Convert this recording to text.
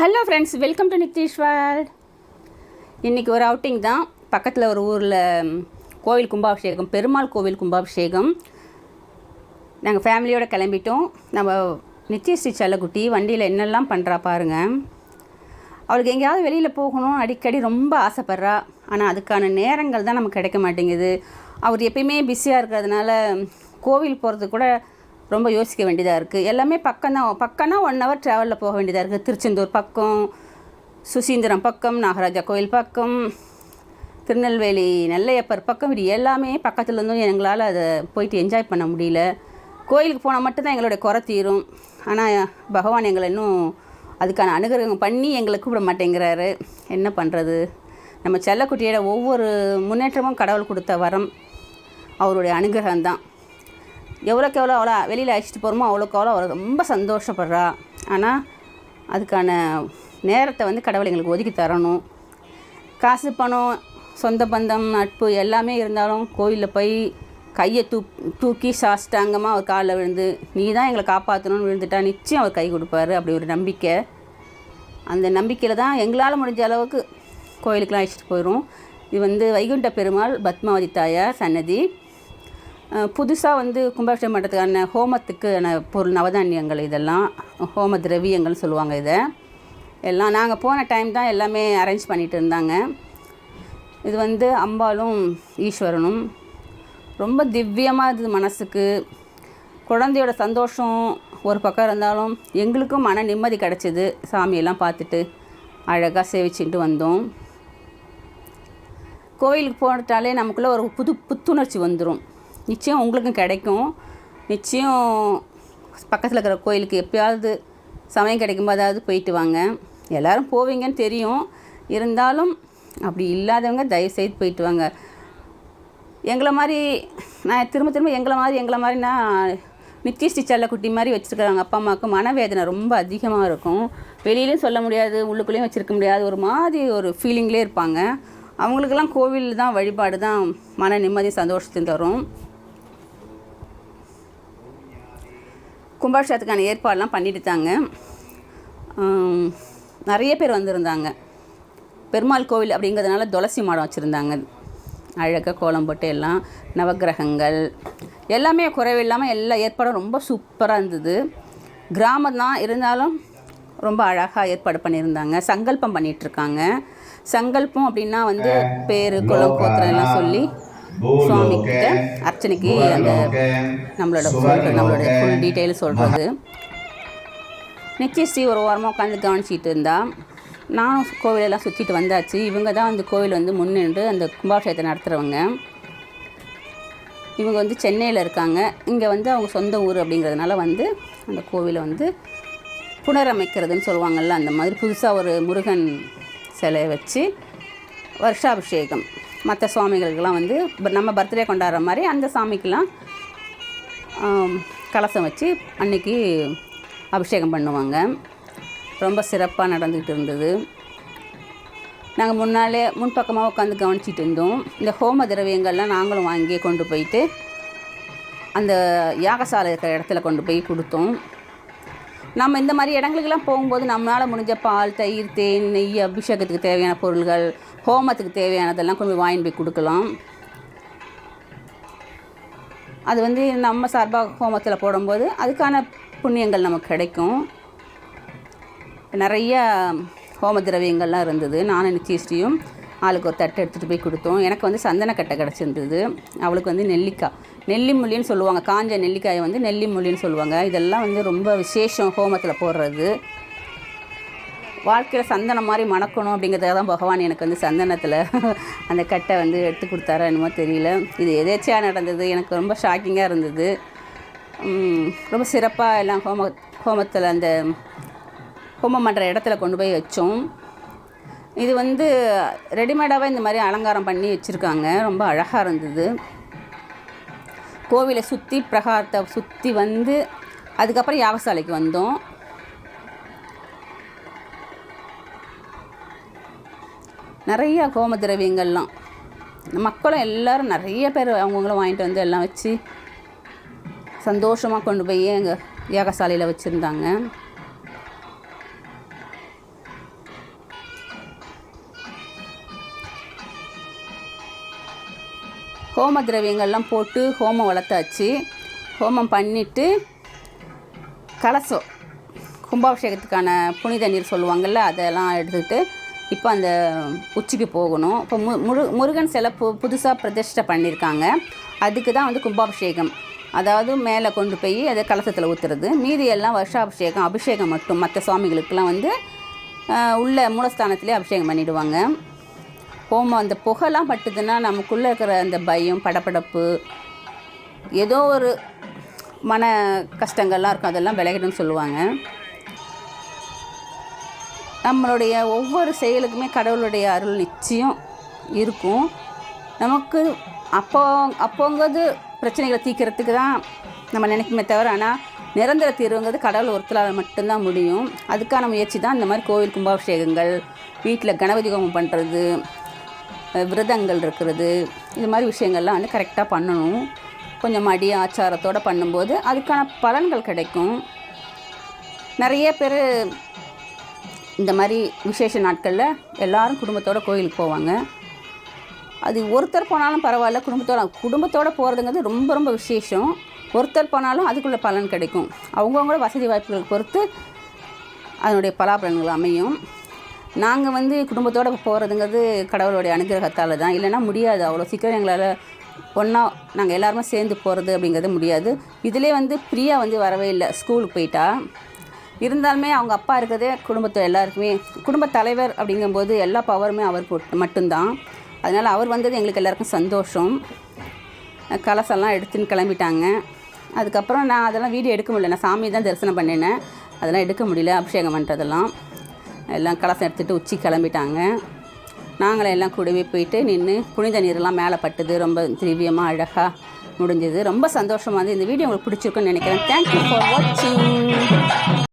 Hello friends welcome to Nitheeswar இன்றைக்கி ஒரு outing தான். பக்கத்தில் ஒரு ஊரில் கோவில் கும்பாபிஷேகம் பெருமாள் கோவில் கும்பாபிஷேகம். நாங்கள் ஃபேமிலியோடு கிளம்பிட்டோம். நம்ம நித்யஸ்ரீ செல்லக்குட்டி வண்டியில் என்னெல்லாம் பண்ணுறா பாருங்கள் அவளுக்கு எங்கேயாவது வெளியில் போகணும் அடிக்கடி ரொம்ப ஆசைப்பட்றா. ஆனால் அதுக்கான நேரங்கள் தான் நமக்கு கிடைக்க மாட்டேங்குது. அவர் எப்பயுமே பிஸியாக இருக்கிறதுனால கோவில் போகிறது கூட ரொம்ப யோசிக்க வேண்டியதாக இருக்குது எல்லாமே பக்கம் தான் பக்கம்னா ஒன் ஹவர் ட்ராவலில் போக வேண்டியதாக இருக்குது திருச்செந்தூர் பக்கம் சுசீந்திரம் பக்கம் நாகராஜா கோயில் பக்கம் திருநெல்வேலி நெல்லையப்பர் பக்கம் இப்படி எல்லாமே பக்கத்தில் இருந்தும் எங்களால் அதை போயிட்டு என்ஜாய் பண்ண முடியல. கோயிலுக்கு போனால் மட்டும்தான் எங்களுடைய குறை தீரும். ஆனால் பகவான் எங்களை இன்னும் அதுக்கான அனுகிரகம் பண்ணி எங்களை கூப்பிட மாட்டேங்கிறாரு. என்ன பண்ணுறது நம்ம செல்லக்குட்டியோட ஒவ்வொரு முன்னேற்றமும் கடவுள் கொடுத்த வரம். அவருடைய அனுகிரகம் தான் எவ்வளோக்கு எவ்வளோ அவளை வெளியில் அழைச்சிட்டு போகிறோமோ அவ்வளோக்கு அவ்வளோ அவள் ரொம்ப சந்தோஷப்படுறா. ஆனால் அதுக்கான நேரத்தை வந்து கடவுள் எங்களுக்கு ஒதுக்கி தரணும். காசு பணம் சொந்த பந்தம் நட்பு எல்லாமே இருந்தாலும் கோயிலில் போய் கையை தூ தூக்கி சாஷ்டாங்கமாக அவர் காலில் விழுந்து நீ தான் எங்களை காப்பாற்றணும்னு விழுந்துட்டா நிச்சயம் அவர் கை கொடுப்பாரு அப்படி ஒரு நம்பிக்கை. அந்த நம்பிக்கையில் தான் எங்களால் முடிஞ்ச அளவுக்கு கோயிலுக்கெலாம் அழைச்சிட்டு போயிடும் இது வந்து வைகுண்ட பெருமாள் பத்மாவதி தாயார் சன்னதி. புதுசாக வந்து கும்பாபிஷேகம் பண்ணுறதுக்கான ஹோமத்துக்கான பொருள் நவதானியங்கள் இதெல்லாம் ஹோம திரவியங்கள்னு சொல்லுவாங்க இதை. எல்லாம் நாங்கள் போன டைம் தான் எல்லாமே அரேஞ்ச் பண்ணிகிட்டு இருந்தாங்க. இது வந்து அம்பாலும் ஈஸ்வரனும். ரொம்ப திவ்யமாக இருந்தது மனசுக்கு. குழந்தையோட சந்தோஷம் ஒரு பக்கம் இருந்தாலும் எங்களுக்கும் மன நிம்மதி கிடச்சிது. சாமியெல்லாம் பார்த்துட்டு அழகாக சேவிச்சுட்டு வந்தோம். கோயிலுக்கு போனட்டாலே நமக்குள்ளே ஒரு புது புத்துணர்ச்சி வந்துடும் நிச்சயம் உங்களுக்கும் கிடைக்கும். நிச்சயம் பக்கத்தில் இருக்கிற கோயிலுக்கு எப்பயாவது சமயம் கிடைக்கும்போது அதாவது போயிட்டு வாங்க. எல்லோரும் போவீங்கன்னு தெரியும். இருந்தாலும் அப்படி இல்லாதவங்க தயவுசெய்து போயிட்டு வாங்க. எங்களை மாதிரி நான் திரும்ப திரும்ப எங்களை மாதிரி எங்களை மாதிரி நான் நித்திய ஸ்டிச்சல்ல குட்டி மாதிரி வச்சுருக்கிறாங்க. அப்பா அம்மாவுக்கு மனவேதனை ரொம்ப அதிகமாக இருக்கும். வெளியிலையும் சொல்ல முடியாது உள்ளுக்குள்ளேயும் வச்சுருக்க முடியாது. ஒரு மாதிரி ஒரு ஃபீலிங்லேயே இருப்பாங்க. அவங்களுக்கெல்லாம் கோவில் தான் வழிபாடு தான் மன நிம்மதி சந்தோஷத்தையும் தரும். கும்பாபிஷேகத்துக்கான ஏற்பாடெலாம் பண்ணிட்டு தாங்க நிறைய பேர் வந்திருந்தாங்க. பெருமாள் கோவில் அப்படிங்கிறதுனால துளசி மாடம் வச்சுருந்தாங்க. அழகாக கோலம் போட்டு எல்லாம் நவக்கிரகங்கள் எல்லாமே குறைவில்லாமல் எல்லா ஏற்பாடும் ரொம்ப சூப்பராக இருந்தது. கிராமம் தான் இருந்தாலும் ரொம்ப அழகாக ஏற்பாடு பண்ணியிருந்தாங்க. சங்கல்பம் பண்ணிகிட்ருக்காங்க சங்கல்பம் அப்படின்னா வந்து பேர் குளம் கோத்திரம் எல்லாம் சொல்லி சுவாமி கிட்ட அர்ச்சனைக்கு அந்த நம்மளோட நம்மளோட ஃபுல் டீட்டெயில் சொல்கிறது நிச்சயஸ்ரீ ஒரு வாரமாக உட்காந்து கவனிச்சிட்டு இருந்தா. நானும் கோவிலெல்லாம் சுற்றிட்டு வந்தாச்சு. இவங்க தான் அந்த கோவில் வந்து முன்னின்று அந்த கும்பாபிஷேகத்தை நடத்துகிறவங்க இவங்க வந்து சென்னையில் இருக்காங்க. இங்கே வந்து அவங்க சொந்த ஊர் அப்படிங்கிறதுனால வந்து அந்த கோவிலை வந்து புனரமைக்கிறதுன்னு சொல்லுவாங்கள்ல அந்த மாதிரி புதுசாக ஒரு முருகன் சிலையை வச்சு வருஷாபிஷேகம். மற்ற சுவாமிகளுக்கெல்லாம் வந்து நம்ம பர்த்டே கொண்டாடுற மாதிரி அந்த சாமிக்கெலாம் கலசம் வச்சு அன்னைக்கு அபிஷேகம் பண்ணுவாங்க. ரொம்ப சிறப்பாக நடந்துக்கிட்டு இருந்தது. நாங்கள் முன்னாலே முன்பக்கமாக உட்காந்து கவனிச்சிட்டு இருந்தோம். இந்த ஹோம திரவியங்கள்லாம் நாங்களும் வாங்கி கொண்டு போயிட்டு அந்த யாகசாலை இருக்கிற இடத்துல கொண்டு போய் கொடுத்தோம். நம்ம இந்த மாதிரி இடங்களுக்கெல்லாம் போகும்போது நம்மளால் முடிஞ்ச பால் தயிர் தேன் நெய் அபிஷேகத்துக்கு தேவையான பொருள்கள் ஹோமத்துக்கு தேவையானதெல்லாம் கொஞ்சம் வாங்கி போய் கொடுக்கலாம். அது வந்து நம்ம சார்பாக ஹோமத்தில் போடும்போது அதுக்கான புண்ணியங்கள் நமக்கு கிடைக்கும். நிறைய ஹோம திரவியங்கள்லாம் இருந்தது. நானும் நிச்சயஸ்ரீயும் ஆளுக்கு ஒரு தட்டை எடுத்துகிட்டு போய் கொடுத்தோம். எனக்கு வந்து சந்தனக்கட்டை கிடச்சிருந்தது. அவளுக்கு வந்து நெல்லிக்காய். நெல்லிமுள்ளின்னு சொல்லுவாங்க. காஞ்ச நெல்லிக்காயை வந்து நெல்லிமுள்ளின்னு சொல்லுவாங்க. இதெல்லாம் வந்து ரொம்ப விசேஷம் ஹோமத்தில் போடுறது. வாழ்க்கையில் சந்தனம் மாதிரி மணக்கணும் அப்படிங்கிறதுக்காக தான் பகவான் எனக்கு வந்து சந்தனத்தில் அந்த கட்டை வந்து எடுத்து கொடுத்தாரா என்னமோ தெரியல. இது எதேச்சியாக நடந்தது? எனக்கு ரொம்ப ஷாக்கிங்காக இருந்தது. ரொம்ப சிறப்பாக எல்லாம் ஹோம ஹோமத்தில் அந்த ஹோமம் பண்ணுற இடத்துல கொண்டு போய் வச்சோம். இது வந்து ரெடிமேடாகவே இந்த மாதிரி அலங்காரம் பண்ணி வச்சுருக்காங்க. ரொம்ப அழகாக இருந்தது. கோவிலை சுற்றி பிரகாரத்தை சுற்றி வந்து அதுக்கப்புறம் யாகசாலைக்கு வந்தோம். நிறையா கோம திரவியங்கள்லாம். மக்களும் எல்லோரும் நிறைய பேர் அவங்கவுங்களும் வாங்கிட்டு வந்து எல்லாம் வச்சு சந்தோஷமாக கொண்டு போய் எங்கள் யாகசாலையில் வச்சுருந்தாங்க. ஹோம திரவியங்கள்லாம் போட்டு ஹோமம் வளர்த்தாச்சு. ஹோமம் பண்ணிவிட்டு கலசம் கும்பாபிஷேகத்துக்கான புனித நீர் சொல்லுவாங்கள்ல அதெல்லாம் எடுத்துக்கிட்டு இப்போ அந்த உச்சிக்கு போகணும். இப்போ மு முரு முருகன் சிலை பு புதுசாக பிரதிஷ்டை பண்ணியிருக்காங்க அதுக்கு தான் வந்து கும்பாபிஷேகம். அதாவது மேலே கொண்டு போய் அதை கலசத்தில் ஊற்றுறது மீதி எல்லாம் வருஷாபிஷேகம் அபிஷேகம் மட்டும். மற்ற சுவாமிகளுக்கெல்லாம் வந்து உள்ள மூலஸ்தானத்திலே அபிஷேகம் பண்ணிவிடுவாங்க ஹோமம் அந்த புகைலாம் பட்டுதுன்னா நமக்குள்ளே இருக்கிற அந்த பயம் படபடப்பு ஏதோ ஒரு மன கஷ்டங்கள்லாம் இருக்கும். அதெல்லாம் விலகிடும்னு சொல்லுவாங்க. நம்மளுடைய ஒவ்வொரு செயலுக்குமே கடவுளுடைய அருள் நிச்சயம் இருக்கும். நமக்கு அப்போ அப்போங்கிறது பிரச்சனைகளை தீர்க்கறதுக்கு தான் நம்ம நினைக்குமே தவிர ஆனால் நிரந்தர தீர்வுங்கிறது கடவுள் ஒருத்தரால் மட்டும்தான் முடியும். அதுக்கான முயற்சி தான் இந்த மாதிரி கோவில் கும்பாபிஷேகங்கள் வீட்டில் கணபதி ஹோமம் பண்ணுறது விரதங்கள் இருக்கிறது இது மாதிரி விஷயங்கள்லாம் வந்து கரெக்டாக பண்ணணும். கொஞ்சம் மடி ஆச்சாரத்தோடு பண்ணும்போது அதுக்கான பலன்கள் கிடைக்கும். நிறைய பேர் இந்த மாதிரி விசேஷ நாட்களில் எல்லாரும் குடும்பத்தோடு கோயிலுக்கு போவாங்க. அது ஒருத்தர் போனாலும் பரவாயில்ல குடும்பத்தோட குடும்பத்தோடு போகிறதுங்கிறது ரொம்ப ரொம்ப விசேஷம். ஒருத்தர் போனாலும் அதுக்குள்ள பலன் கிடைக்கும். அவங்கவுங்களோட வசதி வாய்ப்புகள் பொறுத்து அதனுடைய பலாபலன்கள் அமையும். நாங்கள் வந்து குடும்பத்தோடு போகிறதுங்கிறது கடவுளுடைய அனுகிரகத்தால் தான். இல்லைன்னா முடியாது. அவ்வளோ சீக்கிரம் எங்களால் ஒன்றா நாங்கள் எல்லாருமே சேர்ந்து போகிறது அப்படிங்கிறது முடியாது. இதிலே வந்து பிரியா வந்து வரவே இல்லை. ஸ்கூலுக்கு போயிட்டா. இருந்தாலுமே அவங்க அப்பா இருக்கிறதே குடும்பத்தை எல்லாருக்குமே குடும்ப தலைவர் அப்படிங்கும்போது எல்லா பவருமே அவர் மட்டும்தான். அதனால் அவர் வந்தது எங்களுக்கு எல்லாருக்கும் சந்தோஷம். கலசெல்லாம் எடுத்துன்னு கிளம்பிட்டாங்க. அதுக்கப்புறம் நான் அதெல்லாம் வீடியோ எடுக்க முடியல. நான் சாமி தான் தரிசனம் பண்ணினேன். அதெல்லாம் எடுக்க முடியல அபிஷேகம் பண்ணுறதெல்லாம் எல்லாம் கலசம் எடுத்துகிட்டு உச்சி கிளம்பிட்டாங்க. நாங்களே எல்லாம் கூடவே போயிட்டு நின்று புனித நீரெல்லாம் மேலே பட்டுது. ரொம்ப திவ்யமாக அழகாக முடிஞ்சது. ரொம்ப சந்தோஷமாக இருந்து இந்த வீடியோ உங்களுக்கு பிடிச்சிருக்குன்னு நினைக்கிறேன். தேங்க்யூ ஃபார் வாட்சிங்